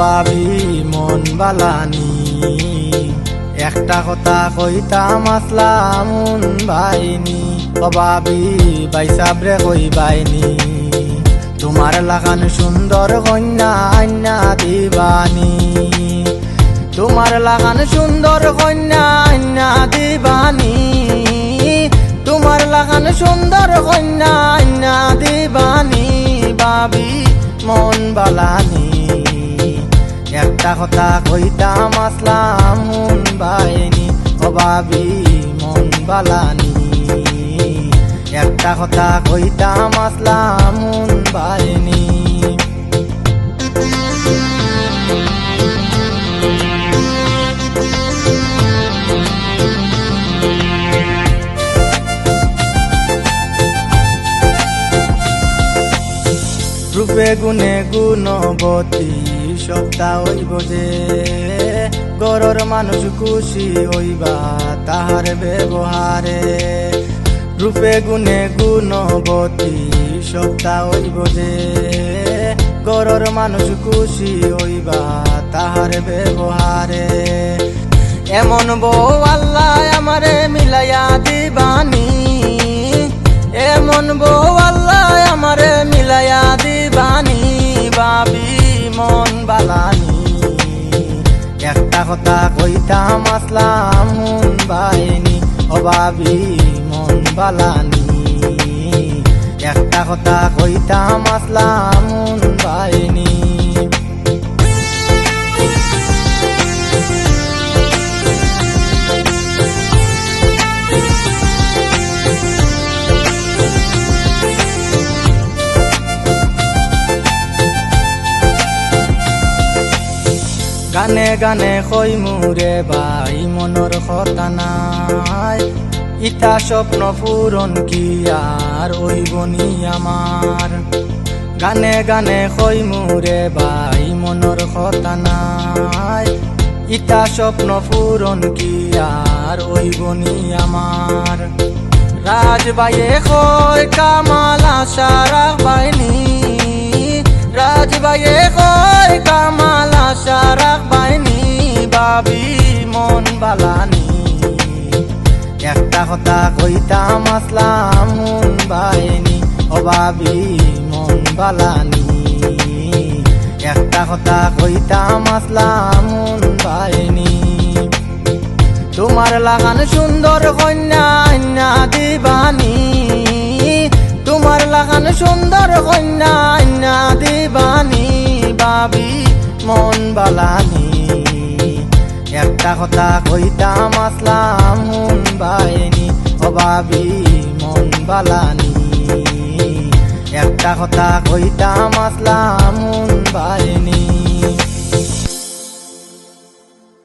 অভাবী মন বালানি। একটা কথা কইতাম, আসলাম মন বাইনি অভাবী বাইসাবরে কই বাইনি। তোমার লাগান সুন্দর কন্যা আন্যা দিবানি। তোমার লাগান সুন্দর কন্যা আন্যা দিবানি। তোমার লাগান সুন্দর কন্যা আন্যা দিবানি। বাবি একটা কথা কইতাম, আসলাম মন বাইনি অভাবি মন বালানি। একটা কথা কইতাম, আসলাম মন বাইনি রূপে গুণে গুণবতী সপ্তাহ হইব যে। গরর মানুষ খুশি হইবা, তাহার ব্যবহারে। রূপে গুণে গুণবতী সপ্তাহ হইব যে। গরর মানুষ খুশি হইবা, তাহার ব্যবহারে। এমন বউ আল্লাহ আমারে মিলাইয়া দিবানি। এমন বউ আল্লাহ একটা কথা কইতাম, আসলাম মন বাইনি অভাবি মন বালানি। একটা কথা কইতাম, আসলাম মন বাইনি গানে গানে কই মুরে বাই, মনৰ কথা নাই। ইটা স্বপ্ন পূরণ কি আর ওইবনি আমার গানে গানে কই মুরে বাই, মনৰ কথা নাই। ইটা স্বপ্ন পূরণ কি আর ওইবনি আমার রাজবাইয়ে কয়, কামাল আশা রাখবাইনি রাজবাইয়ে আশা রাখবাইনি বাবি মন বালানি। একটা কথা কইতাম, আসলাম মন বাইনি অবাবি মন বালানি। একটা কথা কইতাম, আসলাম মন বাইনি তোমার লাগান সুন্দর কন্যা দিবানি। তোমার লাগান সুন্দর কন্যা দিবানি বাবি মন বালানি। একটা কথা কইতাম, আসলাম মন বাইনি অবাবি মন বালানি। একটা কথা কইতাম, আসলাম মন বাইনি